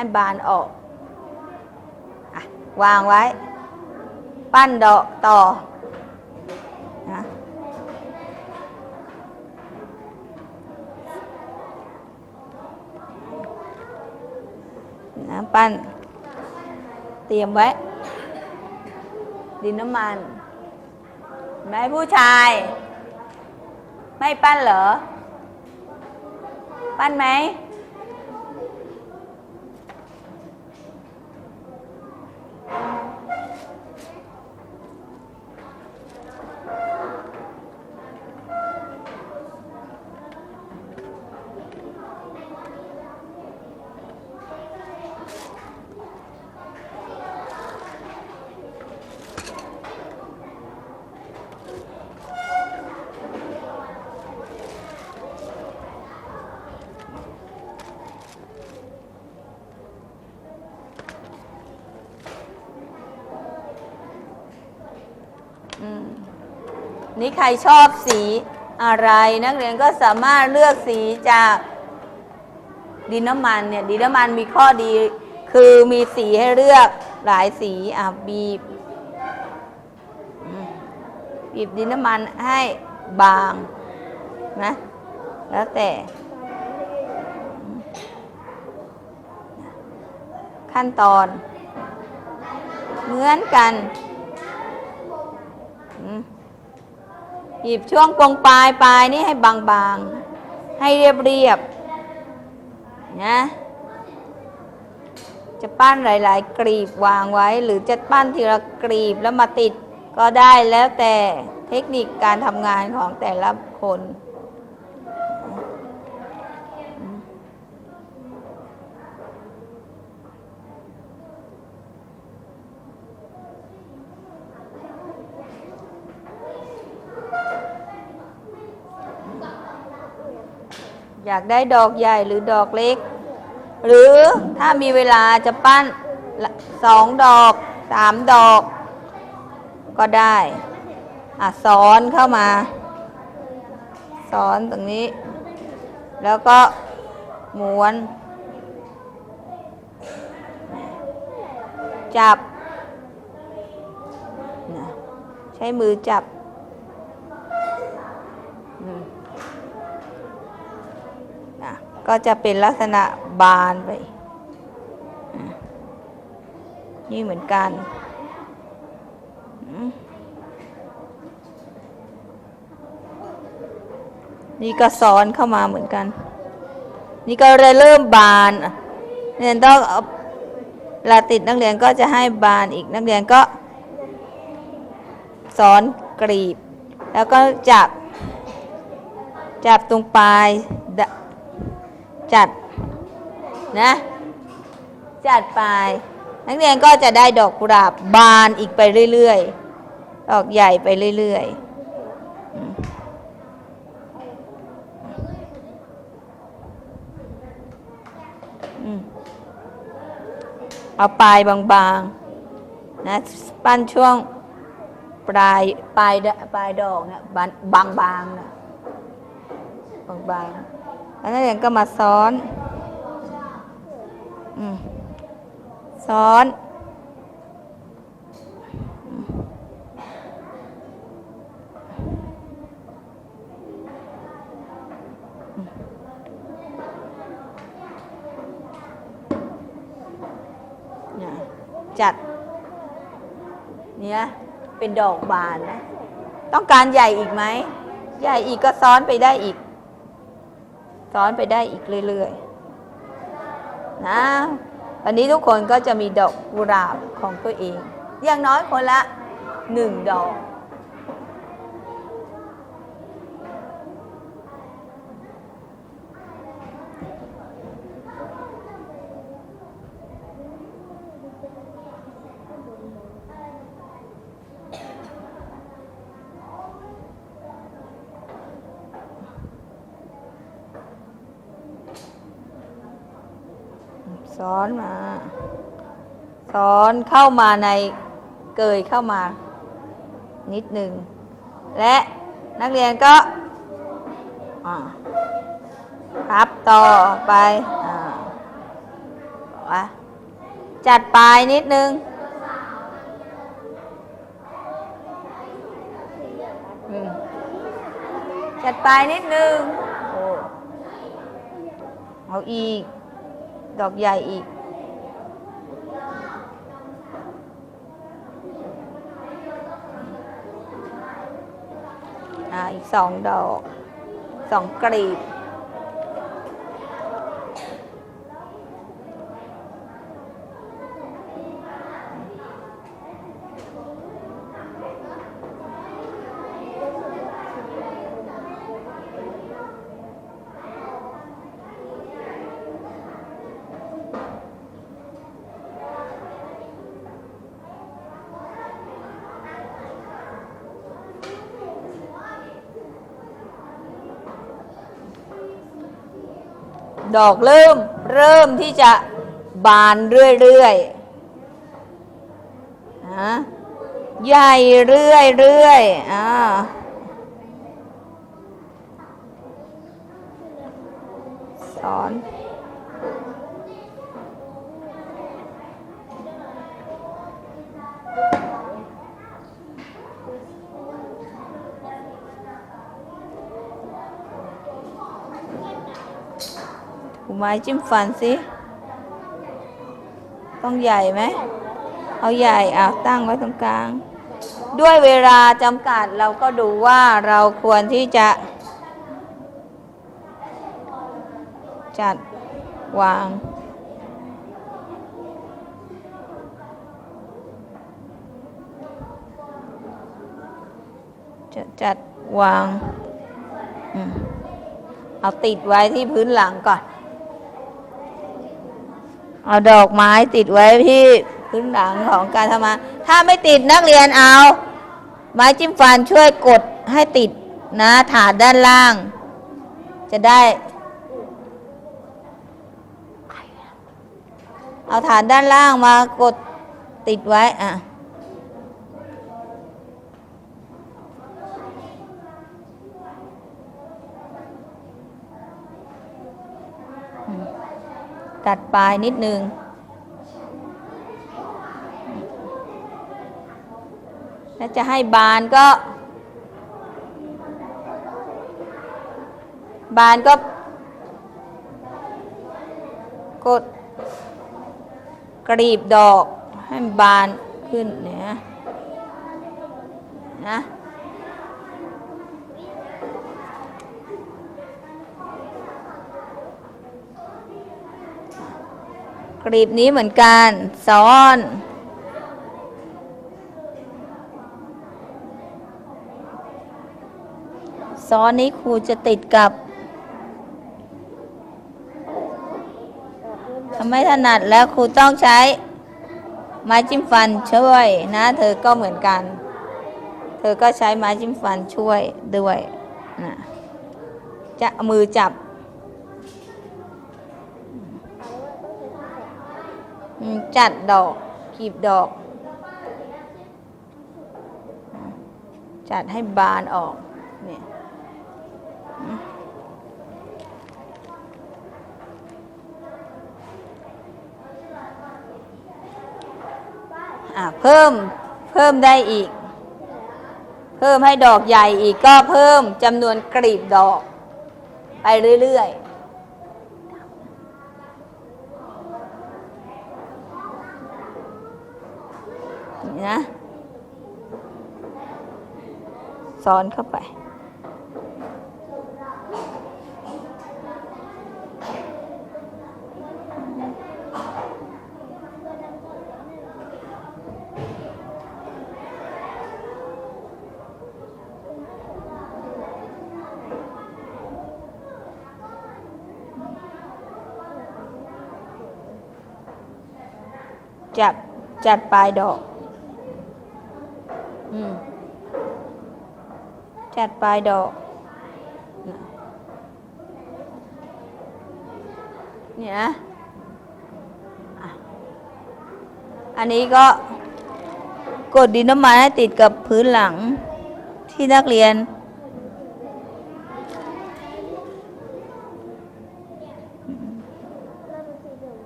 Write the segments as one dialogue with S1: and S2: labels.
S1: ให้บานออกอวางไว้ ปั้นดอกต่อนะนะปั้น เตรียมไว้ ดินน้ำมันเห็นไหมผู้ชาย ไม่ปั้นเหรอ ปั้นไหม นี่ใครชอบสีอะไร นักเรียนก็สามารถเลือกสีจากดินน้ำมันเนี่ยดินน้ำมันมีข้อดี คือมีสีให้เลือกหลายสีอะบีบบีบดินน้ำมันให้บางนะแล้วแต่ขั้นตอน เหมือนกัน อืม หยิบช่วงกงปลายปลายนี่ให้บางๆ ให้เรียบเรียบๆนะจะปั้นหลาย ๆ กรีบวางไว้ หรือจะปั้นทีละกรีบแล้วมาติดก็ได้แล้วแต่เทคนิคการทำงานของแต่ละคน อยากได้ดอกใหญ่หรือดอกเล็ก หรือถ้ามีเวลาจะปั้นสองดอกสามดอก ก็ได้อะซ้อนเข้ามา ซ้อนตรงนี้ แล้วก็ม้วน จับ ใช้มือจับอืม นะ ก็จะเป็นลักษณะบานไป นี่เหมือนกัน นี่ก็ซ้อนเข้ามาเหมือนกัน นี่ก็เลยเริ่มบานนักเรียนต้องเวลาติดนักเรียนก็จะให้บานอีกนักเรียนก็ซ้อนกรีบ แล้วก็จับจับตรงปลาย จัดนะ จัดไป นักเรียนก็จะได้ดอกกุหลาบบานอีกไปเรื่อย ๆ ดอกใหญ่ไปเรื่อย ๆเอาปลายบางๆนะปั้นช่วงปลายปลายดปลายดอกเนี่ยบางๆนะบางๆ แล้วนักเรียนก็มาซ้อนอซ้อน จัด เนี่ยเป็นดอกบานนะ ต้องการใหญ่อีกไหม ใหญ่อีกก็ซ้อนไปได้อีก ซ้อนไปได้อีกเรื่อยๆนะวันนี้ทุกคนก็จะมีดอกกุหลาบของตัวเอง อย่างน้อยคนละหนึ่งดอก ซ้อนมา ซ้อนเข้ามาในเกยเข้ามา นิดหนึ่ง และนักเรียนก็อ่าพับต่อไปอาอะจัดปลายนิดนึงจัดปลายนิดนึงเอาอีก ดอกใหญ่อีก อ่า อีกสองดอกสองกลีบ ดอกเริ่มเริ่มที่จะบานเรื่อยๆนะใหญ่เรื่อยเรื่อยๆอ่าสอนูไม้จิ้มฟันสิ ต้องใหญ่ไหม เอาใหญ่เอาตั้งไว้ตรงกลาง ด้วยเวลาจำกัดเราก็ดูว่าเราควรที่จะ จัดวางจะจัดวาง เอาติดไว้ที่พื้นหลังก่อน เอาดอกไม้ติดไว้ที่พื้นหลังของการทำงานถ้าไม่ติดนักเรียนเอา ไม้จิ้มฟันช่วยกดให้ติดนะถาดด้านล่าง จะได้ เอาฐานด้านล่างมากดติดไว้อะ ตัดปลายนิดนึง แล้วจะให้บานก็ บานก็ กด กรีบดอกให้บานขึ้นเนี่ยนะ กรีบนี้เหมือนกัน ซ้อน ซ้อนนี้ครูจะติดกับถ้าไม่ถนัดแล้วครูต้องใช้ ไม้จิ้มฟันช่วยนะ เธอก็เหมือนกัน เธอก็ใช้ไม้จิ้มฟันช่วยด้วยนะจะมือจับ อืม จัดดอกกีบดอก จัดให้บานออกเนี่ยอืมอะเพิ่มเพิ่มได้อีก เพิ่มให้ดอกใหญ่อีกก็เพิ่มจำนวนกลีบดอก ไปเรื่อยๆ นี่นะ ซ้อนเข้าไป จับจัดปลายดอก อืม จัดปลายดอก เนี่ยนะอันนี้ก็กดดินน้ำมันให้ติดกับพื้นหลังที่นักเรียน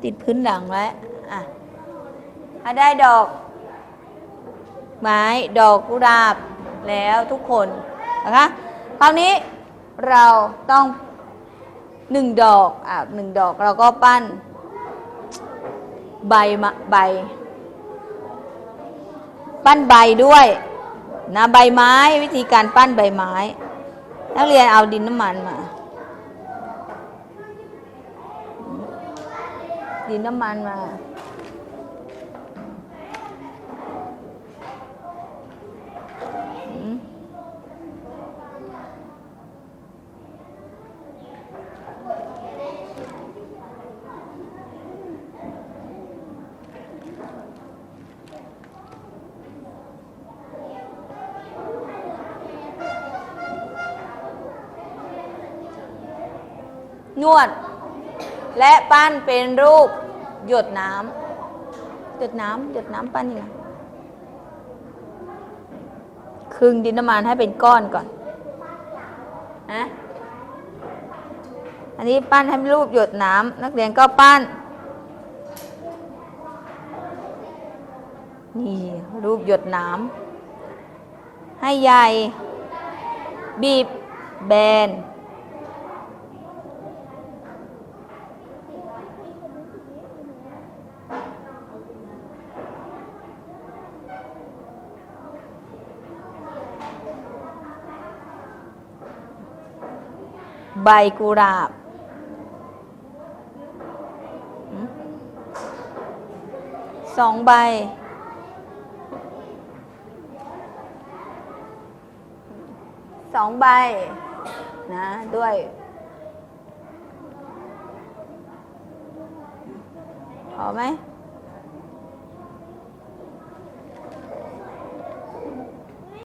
S1: ติดพื้นหลังไว้อะถ้าได้ดอก ไม้ดอกกุหลาบแล้วทุกคน นะคะคราวนี้เราต้องหนึ่งดอกอะหนึ่งดอกเราก็ปั้นใบมะใบ ปั้นใบด้วยนะใบไม้วิธีการปั้นใบไม้ นักเรียนเอาดินน้ำมันมา ดินน้ำมันมา นวด และปั้นเป็นรูป หยดน้ำหยดน้ำหยดน้ำปั้นยังไงคึงดินน้ำมันให้เป็นก้อนก่อนนะอันนี้ปั้นให้รูปหยดน้ำนักเรียนก็ปั้น นี่รูปหยดน้ำให้ใหญ่ บีบแบน ใบกุหลาบ สองใบ สองใบ นะ ด้วย พอไหม